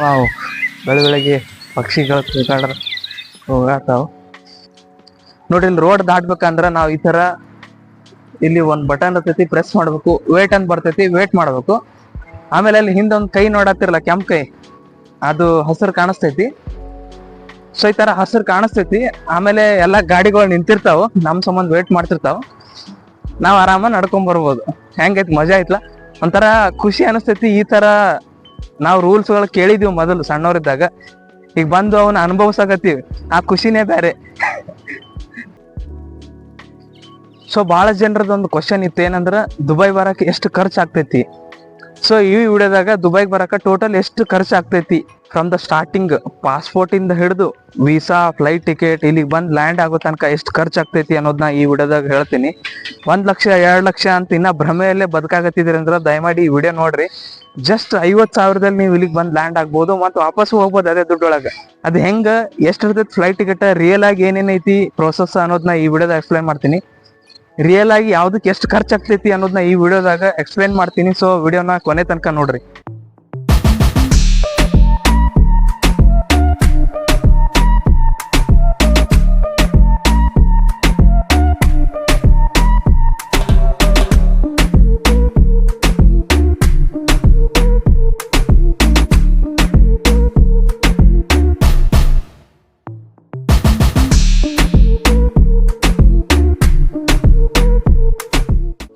Wow. ಬೆಳ ಬೆಳಗ್ಗೆ ಪಕ್ಷಿಗಳು ತಿರ್ಗಾಡ್ರ ಹೋಗಾತಾವ್. ನೋಡಿ ಇಲ್ಲಿ ರೋಡ್ ದಾಟ್ಬೇಕಂದ್ರ ನಾವ್ ಈ ತರ ಇಲ್ಲಿ ಒಂದ್ ಬಟನ್ ಇರ್ತೈತಿ ಪ್ರೆಸ್ ಮಾಡ್ಬೇಕು ವೇಟ್ ಅಂತ ಬರ್ತೈತಿ ವೇಟ್ ಮಾಡ್ಬೇಕು. ಆಮೇಲೆ ಅಲ್ಲಿ ಹಿಂದೆ ಒಂದ್ ಕೈ ನೋಡತ್ತಿರಲ್ಲ ಕೆಂಪ್ ಕೈ. ಅದು ಹಸಿರು ಕಾಣಿಸ್ತೈತಿ. ಸೊ ಈ ತರ ಹಸಿರು ಕಾಣಿಸ್ತೈತಿ. ಆಮೇಲೆ ಎಲ್ಲಾ ಗಾಡಿಗಳು ನಿಂತಿರ್ತಾವ, ನಮ್ ಸಂಬಂಧ ವೇಟ್ ಮಾಡ್ತಿರ್ತಾವ. ನಾವ್ ಆರಾಮ ನಡ್ಕೊಂಡ್ ಬರ್ಬೋದು. ಹೆಂಗೈತಿ, ಮಜಾ ಐತ್ಲ? ಒಂಥರ ಖುಷಿ ಅನಿಸ್ತೈತಿ ಈ ತರ ನಾವ್ ರೂಲ್ಸ್ಗಳು ಕೇಳಿದೀವಿ ಮೊದಲು ಸಣ್ಣವರಿದ್ದಾಗ. ಈಗ ಬಂದು ಅವನ್ನ ಅನುಭವಿಸಕತ್ತೀವಿ. ಆ ಖುಷಿನೇ ಬೇರೆ ಸೊ ಬಹಳ ಜನರದ ಒಂದು ಕ್ವಶನ್ ಇತ್ತು ಏನಂದ್ರ, ದುಬೈ ಬರಕ್ಕೆ ಎಷ್ಟು ಖರ್ಚು ಆಗ್ತೈತಿ ಸೊ ಈ ವಿಡಿಯೋದಾಗ ದುಬೈಗೆ ಬರಕ ಟೋಟಲ್ ಎಷ್ಟು ಖರ್ಚು ಆಗ್ತೈತಿ ಫ್ರಮ್ ದ ಸ್ಟಾರ್ಟಿಂಗ್ ಪಾಸ್ಪೋರ್ಟ್ ಇಂದ ಹಿಡಿದು ವೀಸಾ ಫ್ಲೈಟ್ ಟಿಕೆಟ್ ಇಲ್ಲಿಗೆ ಬಂದ್ ಲ್ಯಾಂಡ್ ಆಗೋ ತನಕ ಎಷ್ಟು ಖರ್ಚು ಆಗ್ತೈತಿ ಅನ್ನೋದನ್ನ ಈ ವಿಡಿಯೋದಾಗ ಹೇಳ್ತೀನಿ. ಒಂದ್ ಲಕ್ಷ, ಎರಡ್ ಲಕ್ಷ ಅಂತ ಇನ್ನ ಭ್ರಮೆಯಲ್ಲೇ ಬದುಕಾಗತ್ತಿದ್ರಿ ಅಂದ್ರೆ ದಯಮಾಡಿ ಈ ವಿಡಿಯೋ ನೋಡ್ರಿ. ಜಸ್ಟ್ ಐವತ್ ಸಾವಿರದಲ್ಲಿ ನೀವು ಇಲ್ಲಿಗೆ ಬಂದ್ ಲ್ಯಾಂಡ್ ಆಗ್ಬೋದು ಮತ್ತೆ ವಾಪಸ್ ಹೋಗ್ಬೋದು ಅದೇ ದುಡ್ಡೊಳಗೆ. ಅದ್ ಹೆಂಗ, ಎಷ್ಟ್ ಇರ್ತೈತಿ ಫ್ಲೈಟ್ ಟಿಕೆಟ್ ರಿಯಲ್ ಆಗಿ ಏನೇನೈತಿ ಪ್ರೋಸೆಸ್ ಅನ್ನೋದನ್ನ ಈ ವಿಡಿಯೋದಾಗ ಎಕ್ಸ್ಪ್ಲೈನ್ ಮಾಡ್ತೀನಿ. ರಿಯಲ್ ಆಗಿ ಯಾವ್ದಕ್ಕೆ ಎಷ್ಟು ಖರ್ಚಾಗ್ತೈತಿ ಅನ್ನೋದನ್ನ ಈ ವಿಡಿಯೋದಾಗ ಎಕ್ಸ್ಪ್ಲೇನ್ ಮಾಡ್ತೀನಿ. ಸೊ ವಿಡಿಯೋನ ಕೊನೆ ತನಕ ನೋಡ್ರಿ.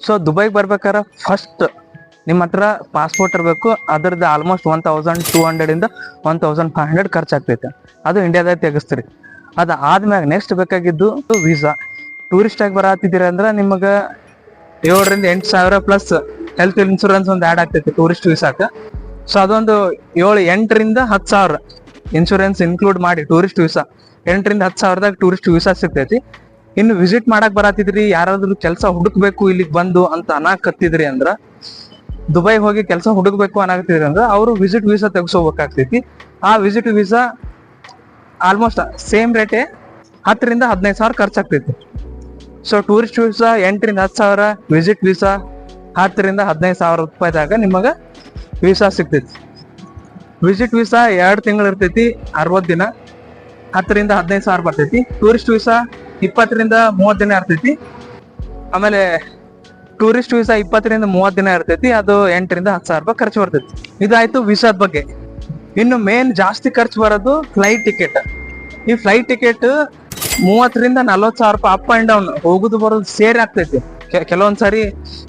ಸೊ ದುಬೈಗೆ ಬರ್ಬೇಕಾದ್ರೆ ಫಸ್ಟ್ ನಿಮ್ಮ ಹತ್ರ ಪಾಸ್ಪೋರ್ಟ್ ಇರಬೇಕು. ಅದ್ರದ್ದು almost one thousand two hundred ಇಂದ ಒನ್ ತೌಸಂಡ್ ಫೈವ್ ಹಂಡ್ರೆಡ್ ಖರ್ಚಾಗ್ತೈತೆ. ಅದು ಇಂಡಿಯಾದಾಗ ತೆಗಿಸ್ತೀರಿ. ಅದು ಆದ್ಮ್ಯಾಗ ನೆಕ್ಸ್ಟ್ ಬೇಕಾಗಿದ್ದು ವೀಸಾ ಟೂರಿಸ್ಟ್ ಆಗಿ ಬರತ್ತಿದ್ದೀರಿ ಅಂದ್ರೆ ನಿಮಗೆ ಏಳರಿಂದ ಎಂಟು ಸಾವಿರ ಪ್ಲಸ್ ಹೆಲ್ತ್ ಇನ್ಶೂರೆನ್ಸ್ ಒಂದು ಆ್ಯಡ್ ಆಗ್ತೈತಿ ಟೂರಿಸ್ಟ್ ವೀಸಾಕ ಸೊ ಅದೊಂದು ಏಳು ಎಂಟರಿಂದ ಹತ್ತು ಸಾವಿರ. ಇನ್ಶೂರೆನ್ಸ್ ಇನ್ಕ್ಲೂಡ್ ಮಾಡಿ ಟೂರಿಸ್ಟ್ ವೀಸಾ ಎಂಟರಿಂದ ಹತ್ತು ಸಾವಿರದಾಗ ಟೂರಿಸ್ಟ್ ವೀಸಾ ಸಿಗ್ತೈತಿ. ಇನ್ನು ವಿಸಿಟ್ ಮಾಡಕ್ ಬರತ್ತಿದ್ರಿ ಯಾರಾದ್ರೂ ಕೆಲಸ ಹುಡುಕ್ಬೇಕು ಇಲ್ಲಿಗೆ ಬಂದು ಅಂತ ಅನಾಕತ್ತಿದ್ರಿ ಅಂದ್ರ, ದುಬೈ ಹೋಗಿ ಕೆಲಸ ಹುಡುಕ್ಬೇಕು ಅನ್ನಾಕತ್ತಿದ್ರಿ ಅಂದ್ರ, ಅವರು ವಿಸಿಟ್ ವೀಸಾ ತೆಗೆಸೋಬೇಕಾಗ್ತೈತಿ. ಆ ವಿಸಿಟ್ ವೀಸಾ ಆಲ್ಮೋಸ್ಟ್ ಸೇಮ್ ರೇಟೇ ಹತ್ತರಿಂದ ಹದಿನೈದು ಸಾವಿರ ಖರ್ಚಾಗ್ತೈತಿ. ಸೊ ಟೂರಿಸ್ಟ್ ವೀಸಾ ಎಂಟರಿಂದ ಹತ್ತು ಸಾವಿರ ವಿಸಿಟ್ ವೀಸಾ ಹತ್ತರಿಂದ ಹದಿನೈದು ಸಾವಿರ ರೂಪಾಯಿದಾಗ ನಿಮಗೆ ವೀಸಾ ಸಿಗ್ತೈತಿ. ವಿಸಿಟ್ ವೀಸಾ ಎರಡು ತಿಂಗಳು ಇರ್ತೈತಿ ಅರವತ್ತು ದಿನ, ಹತ್ತರಿಂದ ಹದಿನೈದು ಸಾವಿರ ಬರ್ತೈತಿ. ಟೂರಿಸ್ಟ್ ವೀಸಾ ಇಪ್ಪತ್ತರಿಂದ ಮೂವತ್ತು ದಿನ ಇರ್ತೈತಿ. ಆಮೇಲೆ ಟೂರಿಸ್ಟ್ ವೀಸಾ ಇಪ್ಪತ್ತರಿಂದ ಮೂವತ್ತು ದಿನ ಇರ್ತೈತಿ, ಅದು ಎಂಟರಿಂದ ಹತ್ತು ಸಾವಿರ ರೂಪಾಯಿ ಖರ್ಚು ಬರ್ತೈತಿ. ಇದಾಯ್ತು ವೀಸಾದ ಬಗ್ಗೆ. ಇನ್ನು ಮೇನ್ ಜಾಸ್ತಿ ಖರ್ಚು ಬರೋದು ಫ್ಲೈಟ್ ಟಿಕೆಟ್ ಈ ಫ್ಲೈಟ್ ಟಿಕೆಟ್ ಮೂವತ್ತರಿಂದ ನಲ್ವತ್ತು ಸಾವಿರ ರೂಪಾಯಿ ಅಪ್ ಅಂಡ್ ಡೌನ್ ಹೋಗುದು ಬರೋದು ಸೇರಿ ಆಗ್ತೈತಿ. ಕೆಲವೊಂದ್ ಸಾರಿ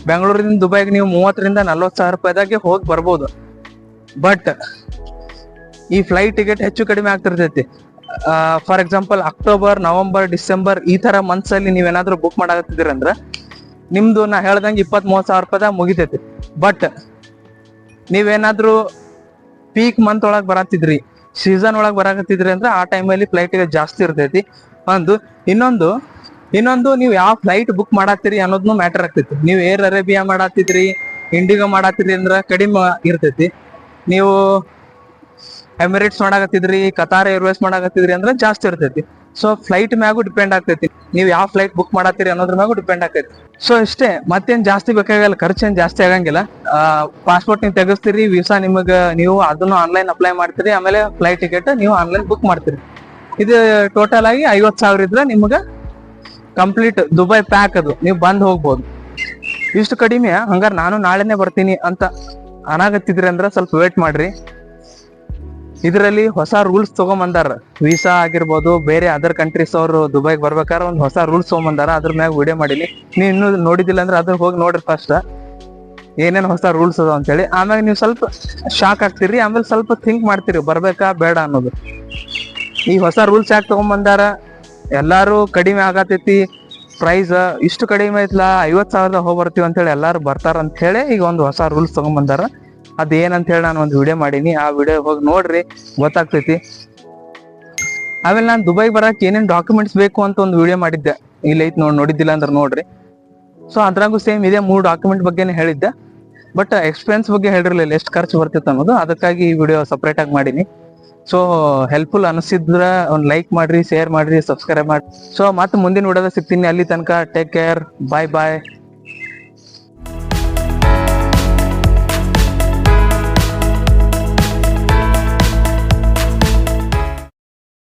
ಬೆಂಗಳೂರಿಂದ ದುಬೈಗೆ ನೀವು ಮೂವತ್ತರಿಂದ ನಲ್ವತ್ತು ಸಾವಿರ ರೂಪಾಯಿದಾಗೆ ಹೋಗಿ ಬರ್ಬೋದು. ಬಟ್ ಈ ಫ್ಲೈಟ್ ಟಿಕೆಟ್ ಹೆಚ್ಚು ಕಡಿಮೆ ಆಗ್ತಿರ್ತೈತಿ. For example October November December ಈ ತರ ಮಂತ್ಸ್ ಅಲ್ಲಿ ನೀವೇನಾದ್ರೂ ಬುಕ್ ಮಾಡಾಕತ್ತಿದ್ರಿ ಅಂದ್ರ, ನಿಮ್ದು ನಾ ಹೇಳ್ದಂಗೆ ಇಪ್ಪತ್ ಮೂವತ್ ಸಾವಿರ ರೂಪಾಯಿದಾಗ ಮುಗಿತೈತಿ. ಬಟ್ ನೀವೇನಾದ್ರೂ ಪೀಕ್ ಮಂತ್ ಒಳಗ್ ಬರತ್ತಿದ್ರಿ ಸೀಸನ್ ಒಳಗ್ ಬರಾಕತ್ತಿದ್ರಿ ಅಂದ್ರೆ ಆ ಟೈಮಲ್ಲಿ ಫ್ಲೈಟ್ ಜಾಸ್ತಿ ಇರ್ತೈತಿ. ಒಂದು, ಇನ್ನೊಂದು ಇನ್ನೊಂದು ನೀವು ಯಾವ ಫ್ಲೈಟ್ ಬುಕ್ ಮಾಡತ್ತೀರಿ ಅನ್ನೋದ್ನು ಮ್ಯಾಟರ್ ಆಗ್ತೈತಿ. ನೀವು ಏರ್ ಅರೇಬಿಯಾ ಮಾಡತ್ತಿದ್ರಿ ಇಂಡಿಗೋ ಮಾಡತ್ತಿದ್ರಿ ಅಂದ್ರ ಕಡಿಮೆ ಇರ್ತೈತಿ. ನೀವು ಎಮಿರೇಟ್ಸ್ ಮಾಡಾಕತ್ತಿದ್ರಿ ಕತಾರ್ ಏರ್ವೇಸ್ ಮಾಡಾಕತ್ತಿದ್ರಿ ಅಂದ್ರೆ ಜಾಸ್ತಿ ಇರ್ತೈತಿ. ಸೊ ಫ್ಲೈಟ್ ಮ್ಯಾಗೂ ಡಿಪೆಂಡ್ ಆಗ್ತೈತಿ. ನೀವು ಯಾವ ಫ್ಲೈಟ್ ಬುಕ್ ಮಾಡತ್ತೀರಿ ಅನ್ನೋದ್ರ ಮ್ಯಾಗೂ ಡಿಪೆಂಡ್ ಆಗ್ತೈತಿ. ಸೊ ಇಷ್ಟೇ ಮತ್ತೇನ್ ಜಾಸ್ತಿ ಬೇಕಾಗಲ್ಲ, ಖರ್ಚೇನ್ ಜಾಸ್ತಿ ಆಗಂಗಿಲ್ಲ. ಪಾಸ್ಪೋರ್ಟ್ ನೀವು ತೆಗಿಸ್ತೀರಿ ವೀಸಾ ನಿಮಗೆ ನೀವು ಅದನ್ನು ಆನ್ಲೈನ್ ಅಪ್ಲೈ ಮಾಡ್ತೀರಿ, ಆಮೇಲೆ ಫ್ಲೈಟ್ ಟಿಕೆಟ್ ನೀವು ಆನ್ಲೈನ್ ಬುಕ್ ಮಾಡ್ತೀರಿ. ಇದು ಟೋಟಲ್ ಆಗಿ ಐವತ್ ಸಾವಿರ ಇದ್ರೆ ನಿಮಗ ಕಂಪ್ಲೀಟ್ ದುಬೈ ಪ್ಯಾಕ್ ಅದು. ನೀವು ಬಂದ್ ಹೋಗ್ಬೋದು. ಇಷ್ಟು ಕಡಿಮೆ, ಹಂಗಾರ ನಾನು ನಾಳೆನೆ ಬರ್ತೀನಿ ಅಂತ ಅನಾಗತ್ತಿದ್ರಿ ಅಂದ್ರೆ ಸ್ವಲ್ಪ ವೇಟ್ ಮಾಡ್ರಿ. ಇದರಲ್ಲಿ ಹೊಸ ರೂಲ್ಸ್ ತಗೊಂಬಂದಾರ. ವೀಸಾ ಆಗಿರ್ಬೋದು, ಬೇರೆ ಅದರ್ ಕಂಟ್ರೀಸ್ ಅವರು ದುಬೈಗೆ ಬರ್ಬೇಕಾದ್ರೆ ಒಂದು ಹೊಸ ರೂಲ್ಸ್ ತಗೊಂಬಂದಾರ. ಅದ್ರ ಮ್ಯಾಗ ವಿಡಿಯೋ ಮಾಡಿಲಿ ನೀವು ಇನ್ನೂ ನೋಡಿದಿಲ್ಲ ಅಂದ್ರೆ ಅದ್ರ ಹೋಗಿ ನೋಡ್ರಿ ಫಸ್ಟ್ ಏನೇನು ಹೊಸ ರೂಲ್ಸ್ ಅದಾವ ಅಂತೇಳಿ. ಆಮ್ಯಾಗ ನೀವು ಸ್ವಲ್ಪ ಶಾಕ್ ಆಗ್ತೀರಿ ಆಮೇಲೆ ಸ್ವಲ್ಪ ಥಿಂಕ್ ಮಾಡ್ತೀರಿ. ಬರ್ಬೇಕಾ, ಬೇಡ ಅನ್ನೋದು. ಈ ಹೊಸ ರೂಲ್ಸ್ ಯಾಕೆ ತಗೊಂಬಂದಾರ? ಎಲ್ಲಾರು ಕಡಿಮೆ ಆಗತೈತಿ. ಪ್ರೈಸ್ ಇಷ್ಟು ಕಡಿಮೆ ಐತ್ಲಾ ಐವತ್ತು ಸಾವಿರದ ಹೋಗಿ ಬರ್ತೀವಿ ಅಂತ ಹೇಳಿ ಎಲ್ಲಾರು ಬರ್ತಾರ ಅಂತ ಹೇಳಿ ಈಗ ಒಂದು ಹೊಸ ರೂಲ್ಸ್ ತಗೊಂಬಂದಾರ. ಅದ್ ಏನಂತ ಹೇಳಿ ನಾನು ಒಂದು ವಿಡಿಯೋ ಮಾಡೀನಿ. ಆ ವಿಡಿಯೋ ಹೋಗಿ ನೋಡ್ರಿ, ಗೊತ್ತಾಗ್ತೈತಿ. ಆಮೇಲೆ ನಾನು ದುಬೈ ಬರಕ್ ಏನೇನು ಡಾಕ್ಯುಮೆಂಟ್ಸ್ ಬೇಕು ಅಂತ ಒಂದು ವಿಡಿಯೋ ಮಾಡಿದ್ದೆ. ಇಲ್ಲ ಐತ್ ನೋಡಿ, ನೋಡಿದ್ದಿಲ್ಲ ಅಂದ್ರೆ ನೋಡ್ರಿ. ಸೊ ಅದ್ರಾಗೂ ಸೇಮ್ ಇದೇ ಮೂರು ಡಾಕ್ಯುಮೆಂಟ್ ಬಗ್ಗೆನೇ ಹೇಳಿದ್ದೆ. ಬಟ್ ಎಕ್ಸ್ಪೆನ್ಸ್ ಬಗ್ಗೆ ಹೇಳಿರಲಿಲ್ಲ, ಎಷ್ಟು ಖರ್ಚು ಬರ್ತಿತ್ತು ಅನ್ನೋದು. ಅದಕ್ಕಾಗಿ ಈ ವಿಡಿಯೋ ಸಪ್ರೇಟ್ ಆಗಿ ಮಾಡೀನಿ. ಸೊ ಹೆಲ್ಪ್ಫುಲ್ ಅನಿಸಿದ್ರ ಒಂದು ಲೈಕ್ ಮಾಡ್ರಿ ಶೇರ್ ಮಾಡ್ರಿ ಸಬ್ಸ್ಕ್ರೈಬ್ ಮಾಡಿ ಸೊ ಮತ್ತೆ ಮುಂದಿನ ವಿಡಿಯೋದಾಗ ಸಿಗ್ತೀನಿ. ಅಲ್ಲಿ ತನಕ ಟೇಕ್ ಕೇರ್ ಬಾಯ್ ಬಾಯ್